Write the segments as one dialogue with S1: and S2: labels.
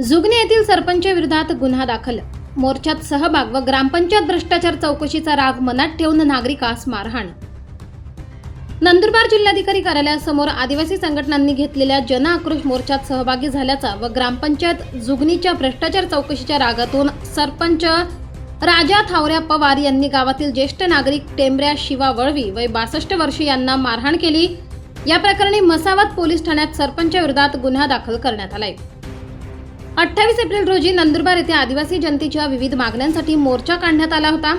S1: जुगने येथील सरपंच विरोधात गुन्हा दाखल. मोर्चात सहभाग व ग्रामपंचायत भ्रष्टाचार चौकशीचा राग मनात ठेवून नागरिकास मारहाण. नंदुरबार जिल्हाधिकारी कार्यालयासमोर आदिवासी संघटनांनी घेतलेल्या जन आक्रोश मोर्चात सहभागी झाल्याचा व ग्रामपंचायत जुगनीच्या भ्रष्टाचार चौकशीच्या रागातून सरपंच राजा थावऱ्या पवार यांनी गावातील ज्येष्ठ नागरिक टेंबऱ्या शिवा वळवी वय बासष्ट वर्षे यांना मारहाण केली. या प्रकरणी मसावत पोलीस ठाण्यात सरपंचाविरोधात गुन्हा दाखल करण्यात आलाय. अठ्ठावीस एप्रिल रोजी नंदुरबार येथे आदिवासी जनतेच्या विविध मागण्यांसाठी मोर्चा काढण्यात आला होता.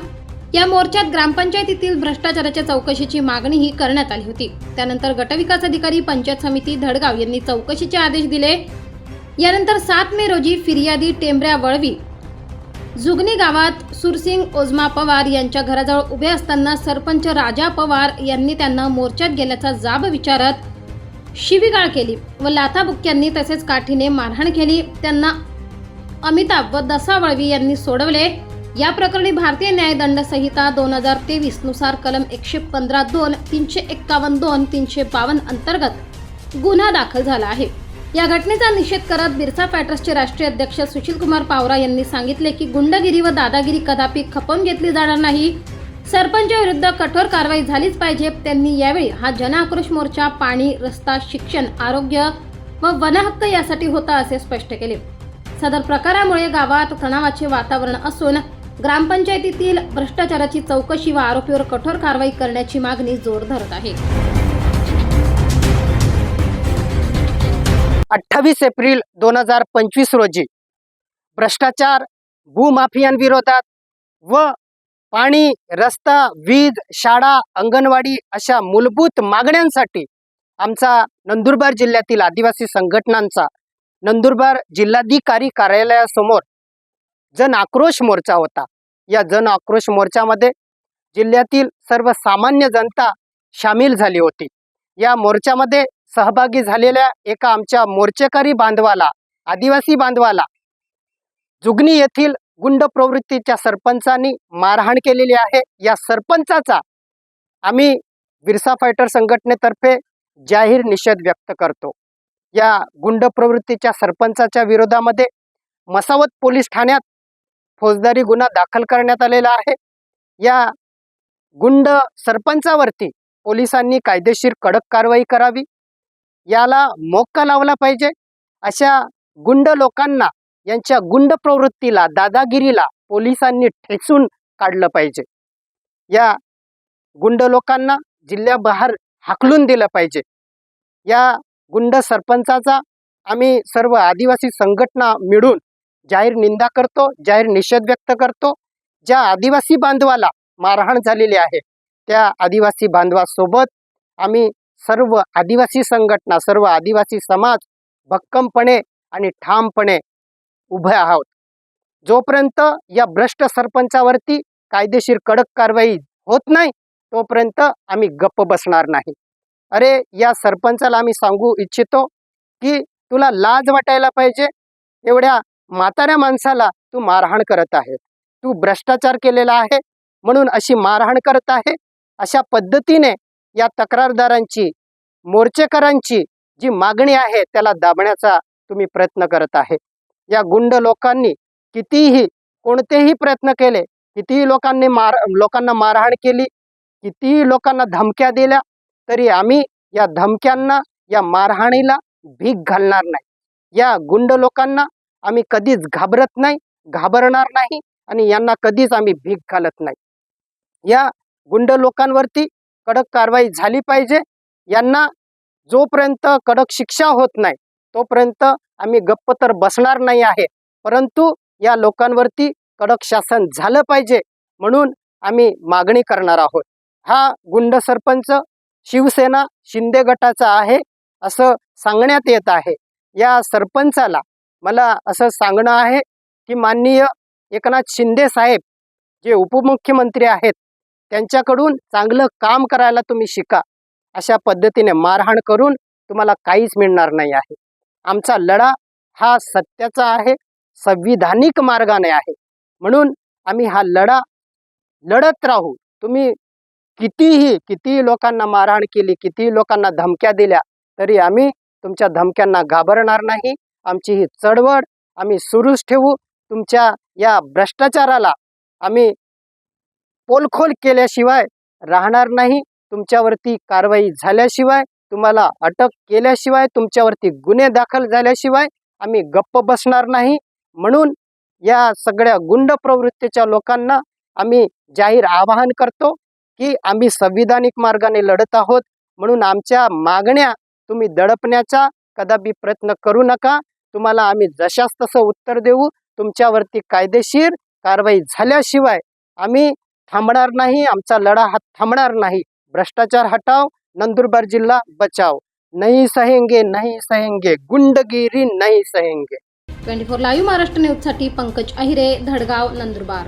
S1: या मोर्चात ग्रामपंचायतीतील भ्रष्टाचाराच्या चौकशीची मागणीही करण्यात आली होती. त्यानंतर गटविकास अधिकारी पंचायत समिती धडगाव यांनी चौकशीचे आदेश दिले. यानंतर सात मे रोजी फिर्यादी टेंबऱ्या वळवी. जुगनी गावात सुरसिंग ओझमा पवार यांच्या घराजवळ उभे असताना सरपंच राजा पवार यांनी त्यांना मोर्चात गेल्याचा जाब विचारत शिवीगाळ केली व लाथाबुक्क्यांनी तसेच काठीने मारहाण केली. त्यांना अमिताभ व दसावळवी यांनी सोडवले. या प्रकरणी भारतीय न्यायदंड संहिता दोन हजार तेवीसनुसार कलम एकशे पंधरा दोन तीनशे एक्कावन्न दोन तीनशे बावन्न अंतर्गत गुन्हा दाखल झाला आहे. या घटनेचा निषेध करत बिरसा पॅटर्सचे राष्ट्रीय अध्यक्ष सुशील कुमार पावरा यांनी सांगितले की गुंडगिरी व दादागिरी कदापि खपवून घेतली जाणार नाही. सरपंचाविरुद्ध कठोर कारवाई झालीच पाहिजे. त्यांनी यावेळी हा जनआक्रोश मोर्चा पाणी रस्ता शिक्षण आरोग्य व वनहक्क यासाठी होता असे स्पष्ट केले. सदर प्रकारामुळे गावात तणावाचे वातावरण असून ग्रामपंचायतीतील भ्रष्टाचाराची चौकशी व आरोपीवर कठोर कारवाई करण्याची मागणी जोर धरत आहे.
S2: अठ्ठावीस एप्रिल दोन हजार पंचवीस रोजी भ्रष्टाचार भूमाफियांविरोधात व पाणी रस्ता वीज शाळा अंगणवाडी अशा मूलभूत मागण्यांसाठी आमचा नंदुरबार जिल्ह्यातील आदिवासी संघटनांचा नंदुरबार जिल्हाधिकारी कार्यालयासमोर जन आक्रोश मोर्चा होता. या जन आक्रोश मोर्चामध्ये जिल्ह्यातील सर्व सामान्य जनता सामील झाली होती. या मोर्चामध्ये सहभागी झालेल्या एका आमच्या मोर्चेकरी बांधवाला आदिवासी बांधवाला जुगनी येथील गुंड प्रवृत्तीच्या सरपंचांनी मारहाण केलेली आहे. या सरपंचाचा आम्ही बिरसा फायटर संघटनेतर्फे जाहीर निषेध व्यक्त करतो. या गुंड प्रवृत्तीच्या सरपंचाच्या विरोधामध्ये मसावत पोलीस ठाण्यात फौजदारी गुन्हा दाखल करण्यात आलेला आहे. या गुंड सरपंचावरती पोलिसांनी कायदेशीर कडक कारवाई करावी. याला मोक्का लावला पाहिजे. अशा गुंड लोकांना यांच्या गुंड प्रवृत्तीला दादागिरीला पोलिसांनी ठेचून काढलं पाहिजे. या गुंड लोकांना जिल्ह्याबाहेर हाकलून दिलं पाहिजे. या गुंड सरपंचाचा आम्ही सर्व आदिवासी संघटना मिळून जाहीर निंदा करतो जाहीर निषेध व्यक्त करतो. ज्या आदिवासी बांधवाला मारहाण झालेली आहे त्या आदिवासी बांधवासोबत आम्ही सर्व आदिवासी संघटना सर्व आदिवासी समाज भक्कमपणे आणि ठामपणे उभे आहोत. जोपर्यंत या भ्रष्ट सरपंचावरती कायदेशीर कडक कारवाई होत नाही तोपर्यंत आम्ही गप्प बसणार नाही. अरे या सरपंचाला आम्ही सांगू इच्छितो की तुला लाज वाटायला पाहिजे. एवढ्या म्हाताऱ्या माणसाला तू मारहाण करत आहे. तू भ्रष्टाचार केलेला आहे म्हणून अशी मारहाण करत आहे. अशा पद्धतीने या तक्रारदारांची मोर्चेकरांची जी मागणी आहे त्याला दाबण्याचा तुम्ही प्रयत्न करत आहे. या गुंड लोकांनी कितीही कोणतेही प्रयत्न केले कितीही लोकांनी मार लोकांना मारहाण केली कितीही लोकांना धमक्या दिल्या तरी आम्ही या धमक्यांना या मारहाणीला भीक घालणार नाही. या गुंड लोकांना आम्ही कधीच घाबरत नाही घाबरणार नाही आणि यांना कधीच आम्ही भीक घालत नाही. या गुंड लोकांवरती कडक कारवाई झाली पाहिजे. यांना जोपर्यंत कडक शिक्षा होत नाही तोपर्यंत आम्ही गप्प तर बसणार नाही आहे. परंतु या लोकांवरती कडक शासन झालं पाहिजे म्हणून आम्ही मागणी करणार आहोत. हा गुंड सरपंच शिवसेना शिंदे गटाचा आहे असं सांगण्यात येत आहे. या सरपंचाला मला असं सांगणं आहे की माननीय एकनाथ शिंदे साहेब जे उपमुख्यमंत्री आहेत त्यांच्याकडून चांगलं काम करायला तुम्ही शिका. अशा पद्धतीने मारहाण करून तुम्हाला काहीच मिळणार नाही आहे. आमचा लढा हा सत्याचा आहे संविधानिक मार्गाने आहे. म्हणून आम्ही हा लढा लढत राहू. तुम्ही कितीही कितीही लोकांना मारहाण केली कितीही लोकांना धमक्या दिल्या तरी आम्ही तुमच्या धमक्यांना घाबरणार नाही. आमची ही चळवळ आम्ही सुरूच ठेवू. तुमच्या या भ्रष्टाचाराला आम्ही पोलखोल केल्याशिवाय राहणार नाही. तुमच्यावरती कारवाई झाल्याशिवाय तुम्हाला अटक केल्याशिवाय तुमच्यावरती गुन्हे दाखल झाल्याशिवाय आम्ही गप्प बसणार नाही. म्हणून या सगळ्या गुंड प्रवृत्तीच्या लोकांना आम्ही जाहीर आवाहन करतो की आम्ही संविधानिक मार्गाने लढत आहोत. म्हणून आमच्या मागण्या तुम्ही दडपण्याचा कदापि प्रयत्न करू नका. तुम्हाला आम्ही जशास तसं उत्तर देऊ. तुमच्यावरती कायदेशीर कारवाई झाल्याशिवाय आम्ही थांबणार नाही. आमचा लढा हा थांबणार नाही. भ्रष्टाचार हटाव. नंदुरबार जिल्हा बचाव. नाही सहेंगे नाही सहेंगे गुंडगिरी नाही सहेंगे.
S1: ट्वेंटी फोर लाईव्ह महाराष्ट्र न्यूजसाठी पंकज अहिरे धडगाव नंदुरबार.